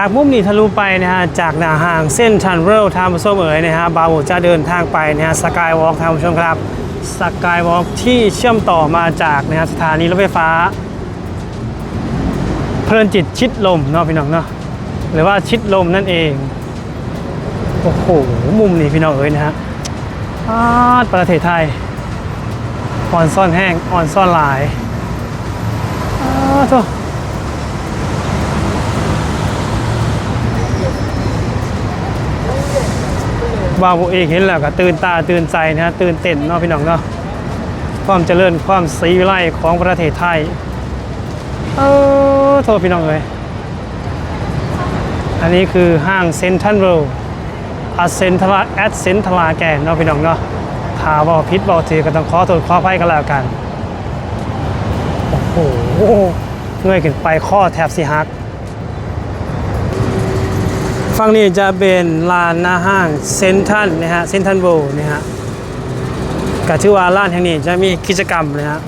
จากมุมนี้ทะลุไปนะฮะจากหน้าห้างเส้นชันเรลทางผู้ชมเอ๋ยนะฮะบาโบจะเดินทางไปนะฮะสกายวอล์กทางผู้ชมครับสกายวอล์กที่เชื่อมต่อมาจากนะฮะสถานีรถไฟฟ้า เพลินจิตชิดลมเนาะพี่น้องเนาะหรือว่าชิดลมนั่นเองโอ้โหมุมนี้พี่น้องเอ๋ยนะฮะอาดประเทศไทยอ่อนซ่อนแห้งอ่อนซ่อนหลายอ้าว โธ่บ่าวเอกเห็นแล้วก็ตื่นตาตื่นใจนะฮะตื่นเต้นเนาะพี่น้องเนาะความเจริญความศรีวิไลของประเทศไทยเออโทษพี่น้องเลยอันนี้คือห้างเซ็นทรัลเวิลด์อัเซนทราแอดเซนทราแกนเนาะพี่น้องเนาะถ้าบอพิษบอถือก็ต้องขอโทษขออภัยกันแล้วกัน โอ้โหเงยขึ้นไปข้อแทบสิหัก ฝั่งนี้จะเป็นลานหน้าห้างเซนทันนะฮะเซนทันเวิลด์นะฮะก็ชื่อว่าร้านแห่งนี้จะมีกิจกรรมนะฮะ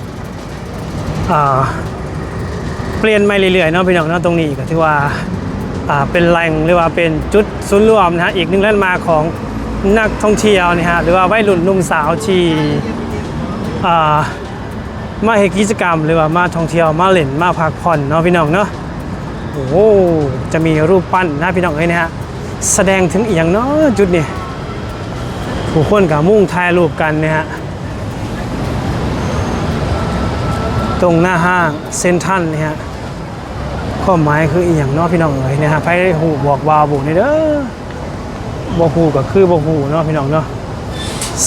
อ่าเปลี่ยนไปเรื่อยๆเนาะพี่น้องเนาะตรงนี้ก็ถือว่าอ่าเป็นแหล่งหรือว่าเป็นจุดศูนย์รวมนะฮะอีกหนึ่งแลนด์มาของนักท่องเที่ยวนะฮะหรือว่าวัยรุ่นนุ่มสาวที่อ่ามาเฮ็ดกิจกรรม หรือว่ามาท่องเที่ยวมาเล่นมาพักผ่อนเนาะพี่น้องเนาะ โอ้โหจะมีรูปปั้นนะพี่น้องเอ้ยนะฮะแสดงถึงอีกอย่างเนาะจุดนี้ผู้คนกับมุ่งถ่ายรูปกันนะฮะตรงหน้าห้างเซนทันเนี่ยฮะข้อหมายคืออีหยังเนาะพี่น้องเอ๋ยเนี่ยฮะไพ่หูบอกวาวบุนี่เด้อบอกหูก็คือบอกหูเนาะพี่น้องเนาะ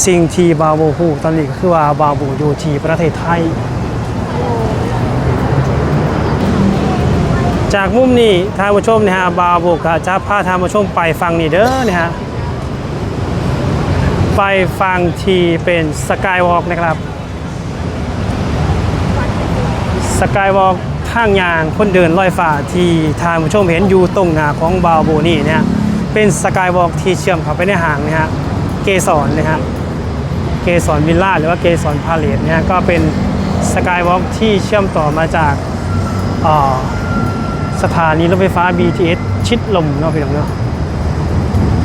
สิ่งที่บาวโบหูตอนนี้ก็คือว่าบาวโบอยู่ที่ประเทศไทย จากมุมนี้ท่านผู้ชมนะฮะบาวโบก็จะพาท่านผู้ชมไปฟังนี่เด้อเนี่ยฮะไปฟังที่เป็นสกายวอล์กนะครับสกายวอล์กทางยางคนเดินลอยฟ้าที่ท่างผู้ชมเห็นอยู่ตรงหน้าของบาวโบนี่เนี่ยเป็นสกายวอล์กที่เชื่อมเข้าไปในห้างนะฮะเกสรนะฮะเกสรวิลล่าหรือว่าเกสรพาเลทเนี่ยก็เป็นสกายวอล์กที่เชื่อมต่อมาจากอ่อ สถานีรถไฟฟ้า BTS ชิดลมเนาะพี่น้องเนาะ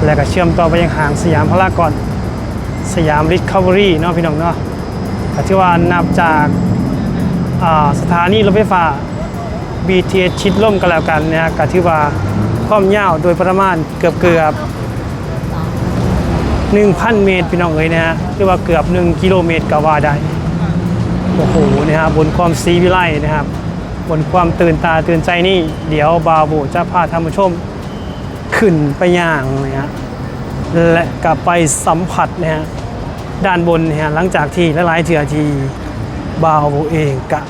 แล้วก็เชื่อมต่อไปยังหางสยามพารากอนสยามริคาเวอรี่เนาะพี่น้องเนาะก็ที่ว่านับจากาสถานีรถไฟฟ้า BTS ชิดล่มกันแล้วกันนะฮะก็ถือว่าความยาวโดยประมาณเกือบเกือบ1,000 เมตรพี่น้องเอ๋ยนะฮะหรือว่าเกือบ 1 กิโลเมตรก็ว่าได้ โอ้โห นะฮะบนความซีวิไลนะครับ บนความตื่นตาตื่นใจนี่ เดี๋ยวบาโบจะพาท่านผู้ชมขึ้นไปย่างนะฮะและกลับไปสัมผัสนะฮะด้านบนนะฮะหลังจากที่หลายๆเถื่อทีบาวเองกะ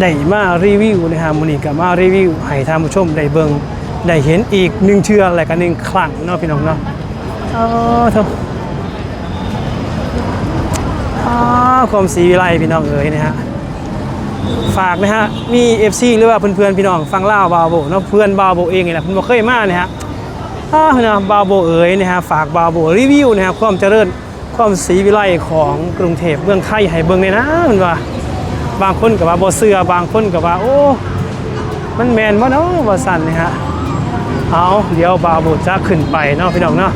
ได้มารีวิวนะฮะมูนี่กะมารีวิวให้ท่านผู้ชมได้เบิงได้เห็นอีกหนึ่งเทืออะไรกันหนึ่งครั้งเนาะพี่น้องเนาะเออเถอะอ้าความสีวิไลพี่น้องเอ๋ยนะฮะ ฝากนะฮะ มี FC หรือว่าเพื่อนๆพี่น้องฟังเล่าบาโบเนาะเพื่อนบาโบเองนี่แหละเพิ่นบ่เคยมาเนี่ยฮะอ้าวนะบาโบเอ๋ยนะฮะฝากบาโบรีวิวนะฮะความเจริญความศรีวิไลของกรุงเทพเมืองไทยให้เบิ่งเลยนะมันว่าบางคนกับว่าบ่เสือบางคนกับว่าโอ้มันแมนบ่เนาะว่าสั่นนะฮะเอาเดี๋ยวบาโบจะขึ้นไปเนาะพี่น้องเนาะ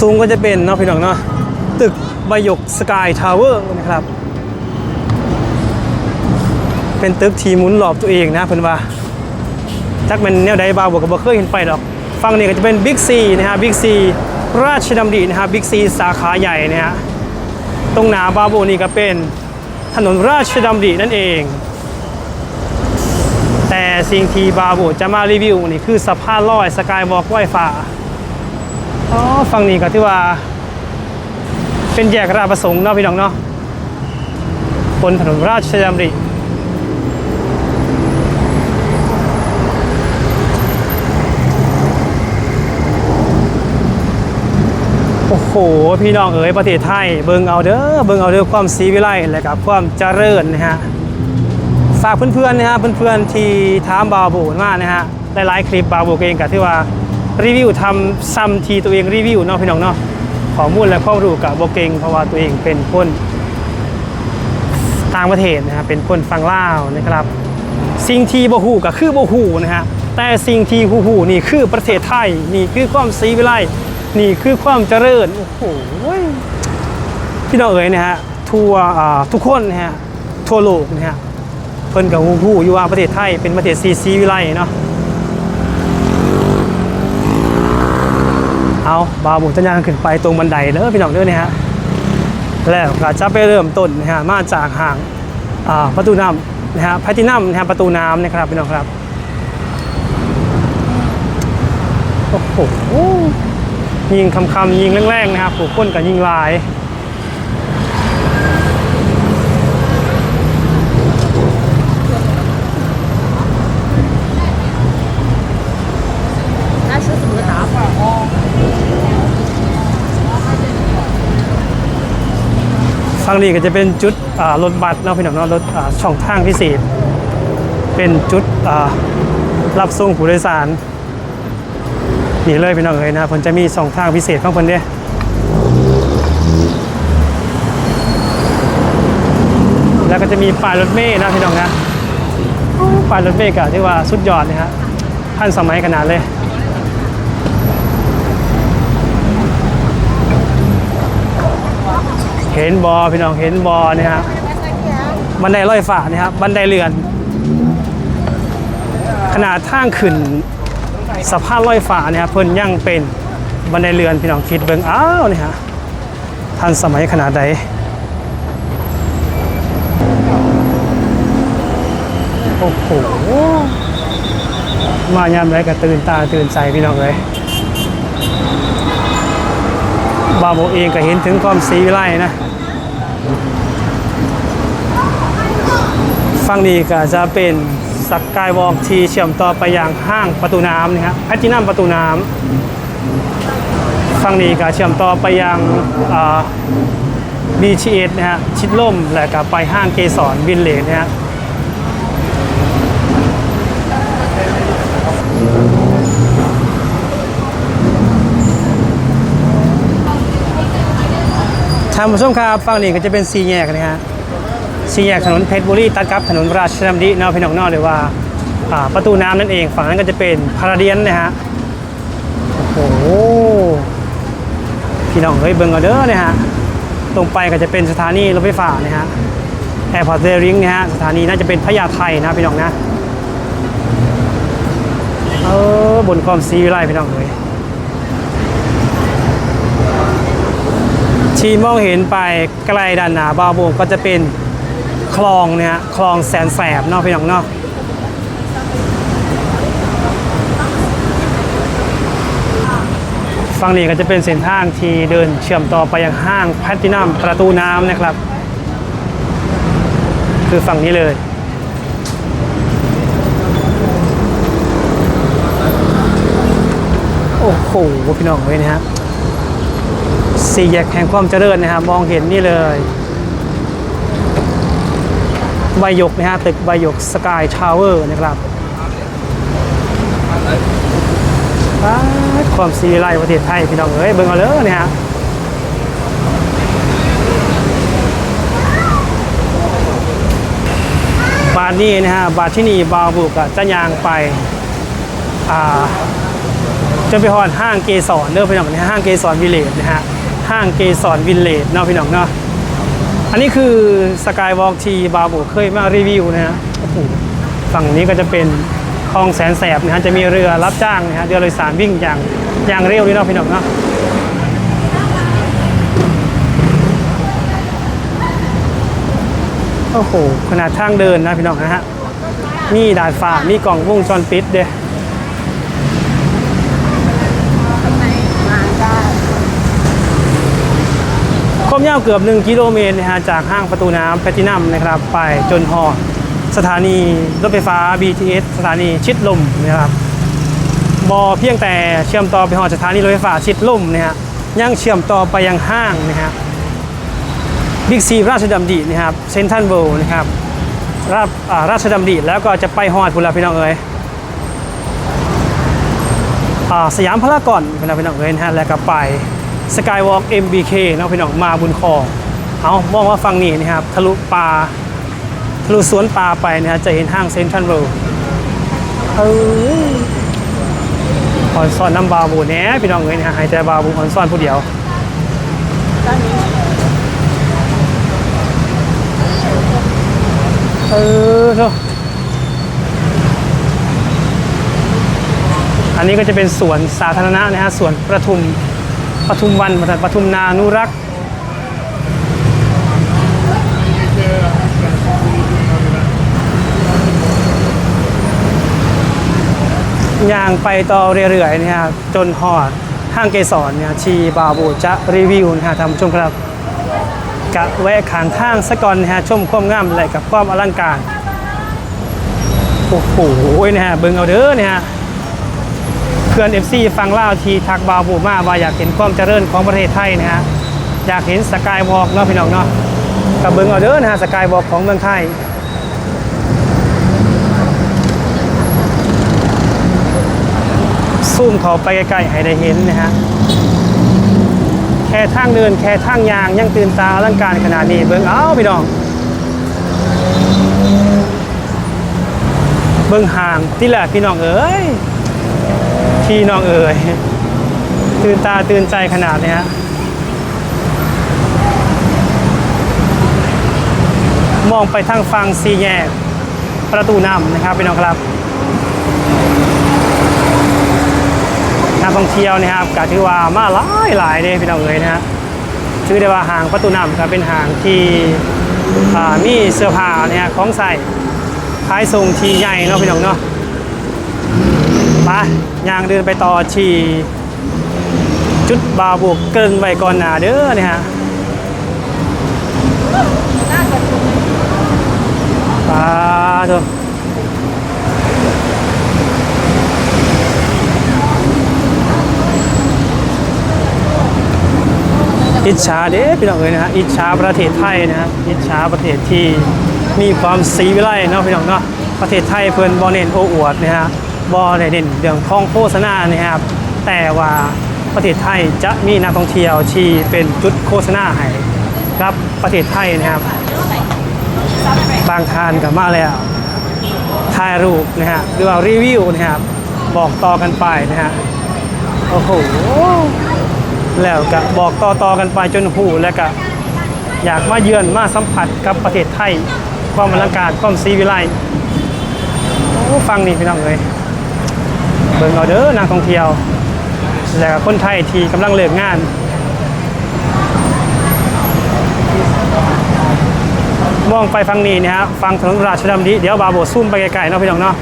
สูงๆก็จะเป็นเนาะพี่น้องเนาะตึก บยกสกายทาวเวอร์นะครับ เป็นตึกทีมุนรอบตัวเองนะเพิ่อนว่าจักเป็นแนวใดบาวบวกกับบ่เคยเห็นไปดอกฝั่งนี้ก็จะเป็นบิ๊กซีนะฮะบิ๊กซีราชดำรินะฮะบิ๊กซีสาขาใหญ่นะฮะตรงหนาบาโบนี่ก็เป็นถนนราชดำรินั่นเอง แต่สิ่งที่บาโบจะมารีวิวนี่คือสะพานลอยสกายวอล์กไวฟ้าอ๋อฝั่งนี้ก็ที่ว่า เป็นแยกราชประสงค์เนาะพี่น้องเนาะบนถนนราชดำริโอ้โห พี่น้องเอ๋ยประเทศไทยเบิ่งเอาเด้อเบิ่งเอาเด้อความสีวิไลและกับความเจริญนะฮะฝากเพื่อนๆนะฮะเพื่อนๆที่ถามบาวโบมานะฮะหลายๆคลิปบาวโบเองกับที่ว่ารีวิวทำซ้ำทีตัวเองรีวิวเนาะพี่น้องเนาะ ข้อมูลและความรู้กับโบเกงเพราะว่าตัวเองเป็นคนต่างประเทศนะครับเป็นคนฟังลาวนะครับ สิ่งที่บ่ฮู้ก็คือบ่ฮู้นะฮะแต่สิ่งที่ฮู้ฮู้นี่คือประเทศไทยนี่คือความศรีวิไลนี่คือความเจริญโอ้โหพี่น้องเอ๋ยนะฮะทั่วทุกคนนะฮะทั่วโลกนะฮะเพิ่นก็ฮู้ฮู้อยู่ว่าประเทศไทยเป็นประเทศสีศรีวิไลเนาะ เอาบาวหมุนจัญญางขึ้นไปตรงบันไดเด้อพี่น้องเด้อเนี่ยฮะแล้วก็จะไปเริ่มต้นนะฮะมาจากห่างประตูน้ำนะฮะพัตินัมนะฮะประตูน้ำนะครับพี่น้องครับโอ้โหยิงคำคำยิงแรงๆนะครับผู้คนกับยิงลาย ฝั่งนี้ก็จะเป็นจุดรถบัสเนาะพี่น้องเนาะรถช่องทางพิเศษเป็นจุดรับส่งผู้โดยสารนี่เลยพี่น้องเอ๋ยนะผมจะมีสองทางพิเศษของคนเด้แล้วก็จะมีป้ายรถเมล์นะพี่น้องนะป้ายรถเมล์ก็ที่ว่าสุดยอดนะฮะทันสมัยขนาดเลย เห็นบอพี่น้องเห็นบอเนี่ยฮะบันไดลอยฟ้าเนี่ยครับบันไดเรือน ขนาดทางขึ้นสะพานลอยฟ้าเนี่ยครับเพิ่นยังเป็นบันไดเรือนพี่น้องคิดเบิ่งอ้าวเนี่ยฮะทันสมัยขนาดใดโอ้โหมายามไรก็ตื่นตาตื่นใจพี่น้องเลย บาโบเองก็เห็นถึงความสีวิไลนะฝั่งนี้ก็จะเป็นสกายวอล์กที่เชื่อมต่อไปยังห้างประตูน้ำนะครับแพทินัมประตูน้ำฝั่งนี้ก็เชื่อมต่อไปยังบีชีเอสนะฮะชิดล่มและก็ไปห้างเกสรวินเลจนะฮะานผู้ชมครับฝั่งนี้ก็จะเป็นซีแยกนะฮะสี่แยกถนนเพชรบุรีตัดกับถนนราชดำริเนาะพี่น้องนอกหรือว่าประตูน้ำนั่นเอง ฝั่งนั้นก็จะเป็นพาราเดียนนะฮะโอ้โหพี่น้องเฮ้ยเบิ่งเอาเด้อเนี่ยฮะตรงไปก็จะเป็นสถานีรถไฟฟ้านะฮะแอร์พอร์ตเดริงนะฮะสถานีน่าจะเป็นพญาไทนะพี่น้องนะเออบนความซีวิไลพี่น้องเฮ้ย ที่มองเห็นไปไกลด้านหน้าบาวโบก็จะเป็นคลองเนี่ยคลองแสนแสบเนาะพี่น้องเนาะฝั่งนี้ก็จะเป็นเส้นทางที่เดินเชื่อมต่อไปยังห้างแพลตินัมประตูน้ำนะครับ คือฝั่งนี้เลยโอ้โหพี่น้องเลยนะฮะ สี่แยกแห่งความเจริญนะครับมองเห็นนี่เลยใบยกนะฮะตึกใบยกสกายทาวเวอร์นะครับความซีไลประเทศไทยพี่น้องเอ้ยเบิ่งเอาเลยเนี่ยฮะบาทนี้นะฮะบาทที่นี่บาวบุกจะยางไปอ่าจนไปฮอนห้างเกสรเด้อพี่น้องนห้างเกสรวิเลจนะฮะ ห้างเกสรวิลเลจเนาะพี่น้องเนาะอันนี้คือสกายวอล์กทีบาบูเคยมารีวิวนะฮะโอ้โหฝั่งนี้ก็จะเป็นคลองแสนแสบนะฮะจะมีเรือรับจ้างนะฮะเรือโดยสารวิ่งอย่างอย่างเร็วนี่เนาะพี่น้องเนาะโอ้โหขนาดทางเดินนะพี่น้องนะฮะมีดาดฟ้ามีกล่องวงจรปิดเด้ ความยาวเกือบ 1 กิโลเมตรนะฮะจากห้างประตูน้ำแพทินัมนะครับ ไปจนหอดสถานีรถไฟฟ้า BTS สถานีชิดลมนะครับบอเพียงแต่เชื่อมต่อไปหอดสถานีรถไฟฟ้าชิดลมนะฮะยังเชื่อมต่อไปยังห้างนะฮะบิ๊กซีราชดำรินะครับเซนทันเวิลด์นะครับราชอ่าราชดำริแล้วก็จะไปหอดพุละพี่น้องเอ๋ยอ่าสยามพารากอนพี่น้องเอ๋ยนะฮะแล้วก็ไป สกายวอล์ก MBK เนาะพี่น้องมาบุญคองเอามองว่าฟังนี่นะครับทะลุป่าทะลุสวนป่าไปนะฮะจะเห็นห้างเซ็นทรัลเวิลด์เออออนซอนน้ำบาบูแน่พี่น้องเอ้ยนะฮะห้แต่บาบูออนซอนผู้เดียวเออเถอะอันนี้ก็จะเป็นสวนสาธารณะนะฮะสวนประทุม ปทุมวันปทุมนานุรักษ์ย่างไปต่อเรื่อยๆนะฮะจนหอดห้างเกสรเนี่ยชีบาบูจะรีวิวนะฮะท่านผู้ชมครับกะแวะขางทางสะก่อนนะฮะชมความงามและกับความอลังการ โอ้โหนะฮะเบิ่งเอาเด้อเนี่ยฮะ เพื่อน FC ฟังเล่าทีทักบาวบูมาว่าอยากเห็นความเจริญของประเทศไทยนะฮะอยากเห็นสกายวอล์กเนาะพี่น้องเนาะกับเบิงเอาเด้อนะฮะสกายวอล์กของเมืองไทยซูมเขาไปใกล้ๆให้ได้เห็นนะฮะแค่ทางเดินแค่ทางยางยังตื่นตาอลังการขนาดนี้เบิ่งเอาพี่น้อง เบิ่งห่างที่แหละพี่น้องเอ๋ย พี่น้องเอ๋ยตื่นตาตื่นใจขนาดเนี้ยมองไปทางฟังซีแยก ประตูน้ำนะครับพี่น้องครับนักท่องเที่ยวนะครับก็ถือว่ามาหลายหลายเลยพี่น้องเอ๋ยนะฮะถือได้ว่าหางประตูน้ำก็เป็นหางที่มีเสื้อผ้าเนี่ยของใส่ขายส่งทีใหญ่เนาะพี่น้องเนาะ ไปย่างเดินไปต่อที่จุดบาบวกเกินไว้ก่อนหนาเด้อเนี่ยฮะปาเถอะอิจฉาเด้พี่น้องเอ๋ยนะฮะอิจฉาประเทศไทยนะฮะอิจฉาประเทศที่มีความสีวิไลเนาะพี่น้องเนาะประเทศไทยเพิ่อนบ่เนนโออวดนะฮะ บ่ได้เน้นเรื่องของโฆษณานะครับ แต่ว่าประเทศไทยจะมีนักท่องเที่ยวที่เป็นจุดโฆษณาให้ครับประเทศไทยนะครับ บางทานกับมาแล้วถ่ายรูปนะฮะหรือว่ารีวิวนะครับ บอกต่อกันไปนะฮะโอ้โหแล้วก็บอกต่อๆกันไปจนหูแล้วก็อยากมาเยือนมาสัมผัสกับประเทศไทย ความอลังการความซีวิไลโอ้ฟังนี่พี่น้องเลย บิ่งเอาเด้อนักท่องเที่ยว แล้วก็คนไทยที่กำลังเลิกงานมองไปฟังนี้นะฮะฟังถนนราชดำริเดี๋ยวบาโบซุ่มไปไกลๆเนาะพี่น้องเนาะ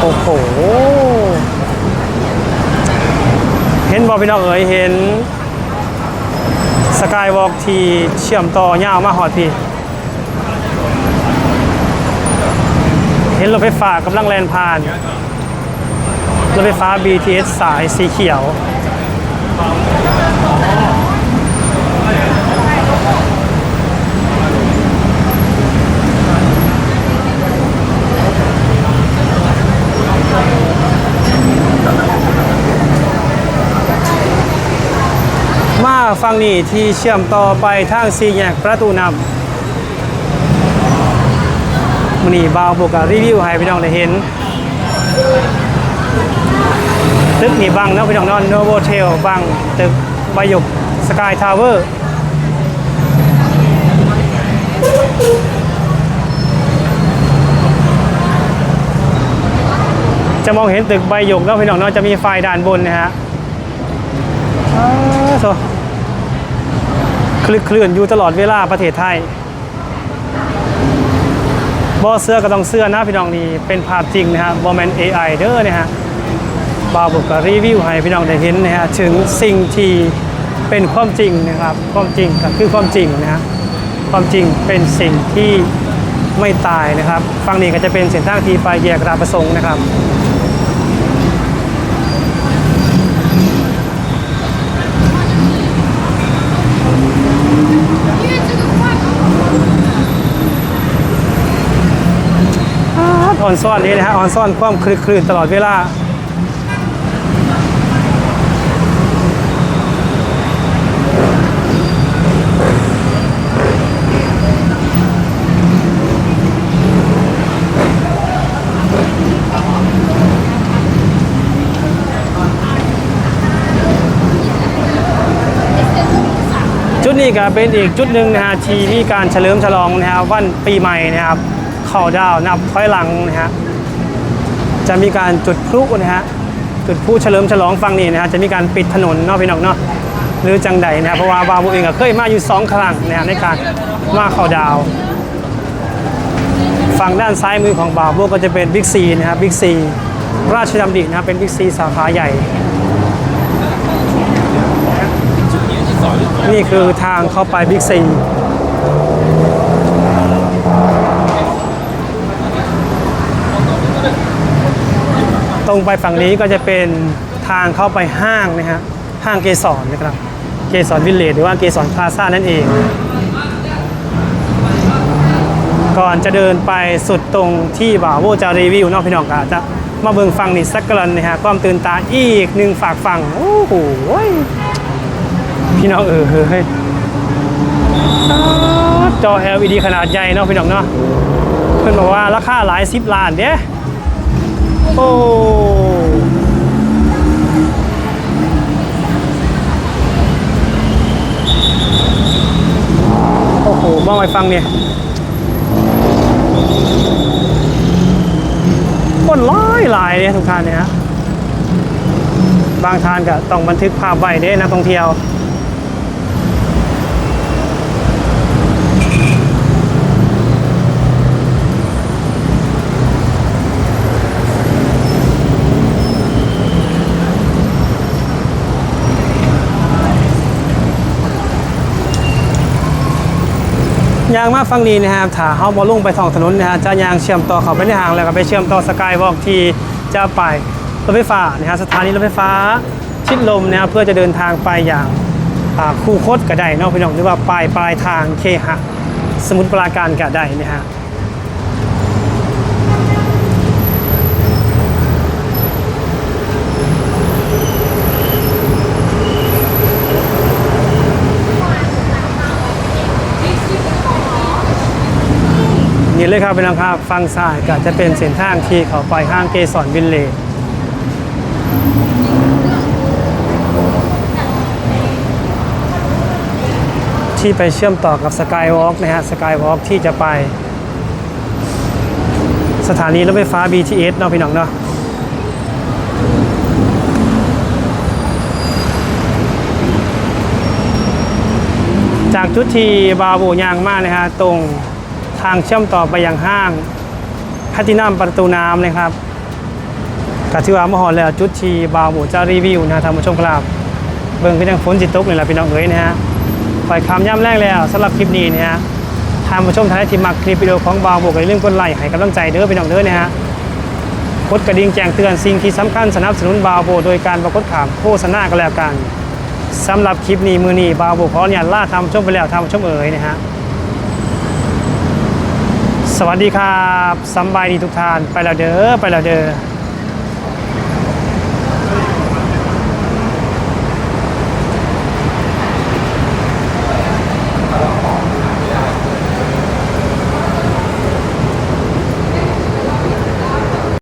โอ้โหเห็นบอพี่น้องเอ๋ยเห็นสกายวอล์กที่เชื่อมต่อยาวมาหอดพี่เห็นรถไฟฟ้ากำลังแล่นผ่าน รถไฟฟ้า BTS สายสีเขียว มาฟังนี่ที่เชื่อมต่อไปทางสี่แยกประตูนำมันนี่บาวบวกกับรีวิวให้พี่น้องได้เห็น ตึกนี่บังเนาะพี่น้องนอนโนโวเทลบังตึกใบหยกสกายทาวเวอร์จะมองเห็นตึกใบหยกเนาะพี่น้องเนาะจะมีไฟด้านบนนะฮะโถ่คลึกเคลื่อนอยู่ตลอดเวลาประเทศไทยบอเสื้อก็ต้องเสื้อนะพี่น้องนี่เป็นภาพจริงนะฮะบอแมน AI เด้อนะฮะ บาวบุกก็รีวิวให้พี่น้องได้เห็นนะฮะถึงสิ่งที่เป็นความจริงนะครับความจริงก็คือความจริงนะฮะความจริงเป็นสิ่งที่ไม่ตายนะครับฝั่งนี้ก็จะเป็นเส้นทางที่ไปแยกราประสงค์นะครับออนซ่อนนี้นะฮะออนซ่อนความคลึกคลื่นตลอดเวลา นี้ก็เป็นอีกจุดหนึ่งนะฮะที่มีการเฉลิมฉลองนะฮะวันปีใหม่นะครับเข้าดาวนับถอยหลังนะฮะจะมีการจุดพลุนะฮะจุดพลุเฉลิมฉลองฟังนี่นะฮะจะมีการปิดถนนเนาะพี่น้องเนาะหรือจังใดนะฮะเพราะว่าบาวบุเองก็เคยมาอยู่สองครั้งนะฮะในการมาเข้าดาวฝั่งด้านซ้ายมือของบาวบุก็จะเป็นบิ๊กซีนะครับบิ๊กซีราชดำรินะครับเป็นบิ๊กซีสาขาใหญ่ นี่คือทางเข้าไปบิ๊กซีตรงไปฝั่งนี้ก็จะเป็นทางเข้าไปห้างนะฮะห้างเกสรนะครับ เกสรวิลเลจหรือว่าเกสรพลาซ่านั่นเอง ก่อนจะเดินไปสุดตรงที่บ่าวโวจะรีวิวนอกพี่น้องก็จะมาเบิ่งฟังนี่สักกลันนะฮะความตื่นตาอีกหนึ่งฝากฟัง โอ้โห พี่น้องเออเฮ้ยจอ LED ขนาดใหญ่เนาะพี่น้องเนาะเพื่อนบอกว่าราคาหลายสิบล้านเด้โอ้โอ้โหมองไปฟังเนี่ยคนร้ายหลายเนี่ยทุกท่านเนี่ยบางทานก็ต้องบันทึกภาพไว้เด้นักท่องเที่ยว ยางมาฟังนี้นะครับถ้าเฮาบอลุ่งไปท้องถนนนะฮะจะยางเชื่อมต่อเข้าไปในห้างแล้วก็ไปเชื่อมต่อสกายวอล์กที่จะไปรถไฟฟ้านะฮะสถานีรถไฟฟ้าชิดลมนะครับเพื่อจะเดินทางไปอย่างคูคดก็ได้นอกพี่น้องหรือว่าปลายปลายทางเคหะสมุทรปราการก็ได้นะฮะ นี่เลยครับเป็นราคาฟังซ้ายก็จะเป็นเส้นทางที่เขาไปห้างเกสรวิลเลจที่ไปเชื่อมต่อกับสกายวอล์กนะฮะสกายวอล์กที่จะไป สถานีรถไฟฟ้า BTS เนาะพี่น้องเนาะจากจุดที่บาโบยางมากนะฮะตรง ทางเชื่อมต่อไปยังห้างแพลตินัมประตูน้ำนะครับกถือว่ามหอแล้วจุดที่บาวหมูจะรีวิวนะท่านผู้ชมครับ เบิ่งก็ยังฝนจิตตกนี่แหละพี่น้องเอ๋ยนะฮะปล่อยคำย่ำแรกแล้วสำหรับคลิปนี้นะฮะท่านผู้ชมท่านที่มักคลิปวิดีโอของบาวบวกอย่าลืมกดไลค์ให้กำลังใจเด้อพี่น้องเด้อนะฮะกดกระดิ่งแจ้งเตือนสิ่งที่สำคัญสนับสนุนบาวโบโดยการประกดขามโฆษณาก็แล้วกันสำหรับคลิปนี้มือนี้บาวโบขออนุญาตล่าทำชมไปแล้วทำชมเอ๋ยนะฮะ สวัสดีครับสบายดีทุกท่าน ไปแล้วเด้อ ไปแล้วเด้อ